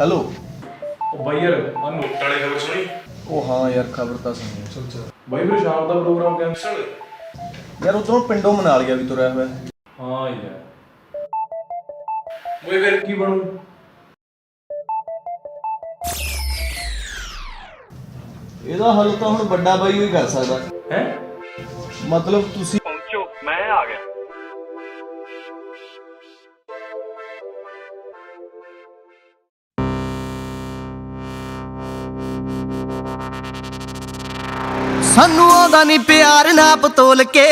Hello ਉਹ ਬਾਈ ਯਾਰ ਆ ਨੋਟ ਵਾਲੇ ਖਬਰ ਸੁਣੀ? ਉਹ ਹਾਂ ਯਾਰ ਖਬਰ ਤਾਂ ਸੁਣੀ। ਅੱਛਾ ਅੱਛਾ ਬਾਈ ਫਿਰ ਸ਼ਾਮ ਦਾ ਪ੍ਰੋਗਰਾਮ ਕੈਂਸਲ ਯਾਰ ਉਧਰੋਂ ਪਿੰਡੋਂ ਮਨਾ ਲਿਆ ਵੀ ਤੁਰਿਆ ਹੋਇਆ। ਹਾਂ ਯਾਰ। ਉਹ ਫਿਰ ਕੀ ਬਣੂ? ਇਹਦਾ ਹੱਲ ਤਾਂ ਹੁਣ ਵੱਡਾ ਬਾਈ ਹੀ ਕਰ ਸਕਦਾ। ਹੈ? ਮਤਲਬ ਤੁਸੀਂ ਸਾਨੂੰ ਆਉਂਦਾ ਨਹੀਂ ਪਿਆਰ ਨਾਪ ਤੋਲ ਕੇ,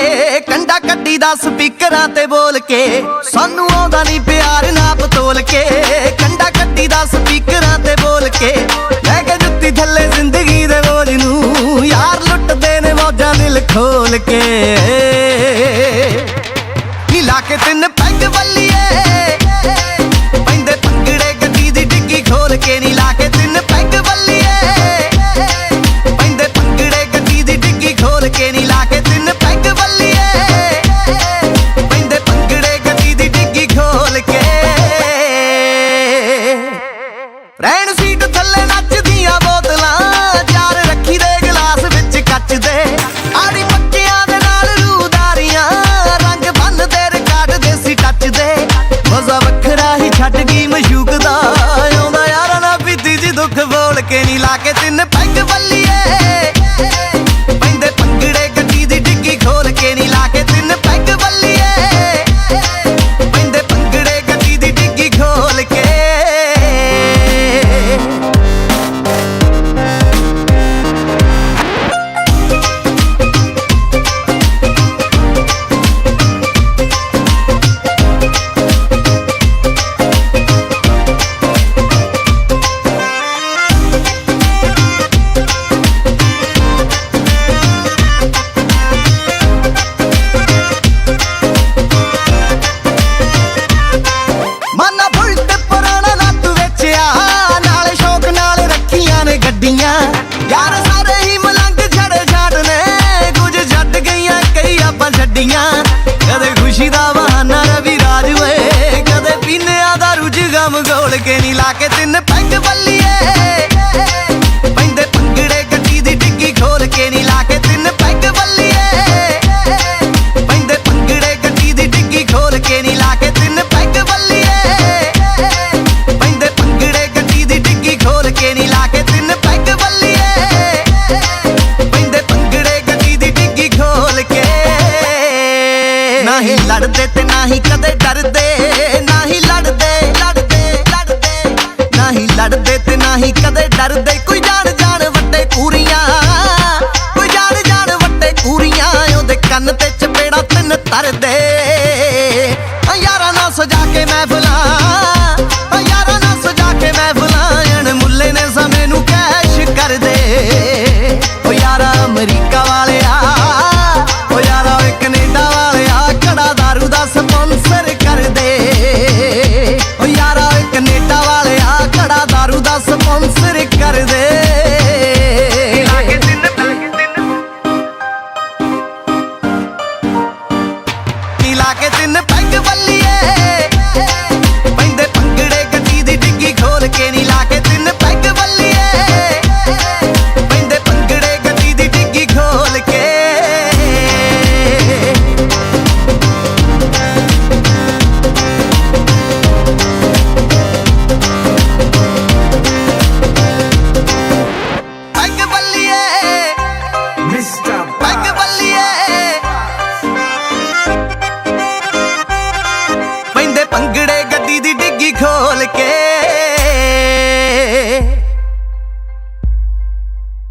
ਕੰਡਾ ਕੱਢੀ ਦਾ ਸਪੀਕਰਾਂ ਤੇ ਬੋਲ ਕੇ। ਸਾਨੂੰ ਆਉਂਦਾ ਨਹੀਂ ਪਿਆਰ ਨਾ ਪਤੋਲ ਕੇ, ਕੰਡਾ ਕੱਢੀ ਦਾ ਸਪੀਕਰਾਂ ਤੇ ਬੋਲ ਕੇ। ਲੈ ਕੇ ਜੁੱਤੀ ਥੱਲੇ ਜ਼ਿੰਦਗੀ ਦੇ ਬੋਝ ਨੂੰ, ਯਾਰ ਲੁੱਟਦੇ ਨੇ ਮੌਜਾਂ ਦਿਲ ਖੋਲ ਕੇ। ਨੀਲਾ ਕੇ ਤਿੰਨ ਥੱਲੇ ਨੱਚਦੀਆਂ ਬੋਤਲਾਂ, ਚਾਰ ਰੱਖੀ ਦੇ ਗਲਾਸ ਵਿੱਚ ਕੱਚ ਦੇ। ਆੜੀ ਪੱਕਿਆਂ ਦੇ ਨਾਲ ਰੂਦਾਰੀਆਂ, ਰੰਗ ਬੰਨ ਦੇ ਰਿਕਾਰਡ ਦੇਸੀ ਟੱਚ ਦੇ। ਮਜ਼ਾ ਵੱਖਰਾ ਹੀ ਛੱਡ ਗਈ ਮਸ਼ੂਕ ਦਾ। ਆਉਂਦਾ ਯਾਰਾਂ ਨਾ ਪੀਤੀ ਜੀ ਦੁੱਖ ਬੋਲ ਕੇ ਨਹੀਂ ਲਾ ਕੇ ਤਿੰਨ ਪੈਗ ਬੱਲੀਏ ਆਪਾਂ ਛੱਡੀਆਂ। ਕਦੇ ਖੁਸ਼ੀ ਦਾ ਬਹਾਨਾ ਰਵੀ ਰਾਜ ਓਏ ਕਦੇ ਪੀਨਿਆਂ ਦਾ ਰੁਝ ਗਮ ਗੋਲ ਕੇ ਨਹੀਂ ਲਾ ਕੇ ਤਿੰਨ ਲੜਦੇ ਤੇ ਕਦੇ ਡਰਦੇ ਨਾ ਹੀ ਲੜਦੇ ਲੜਦੇ ਲੜਦੇ। ਨਾ ਹੀ ਲੜਦੇ ਤੇ ਨਾ ਹੀ ਕਦੇ ਡਰਦੇ। ਕੋਈ ਜਾਣ ਜਾਣ ਵੱਡੇ ਕੂਰੀਆਂ ਲਾ ਕੇ ਤਿੰਨ ਪੈਗ ਬੱਲੀਏ ਪੈਂਦੇ ਖੋਲ ਕੇ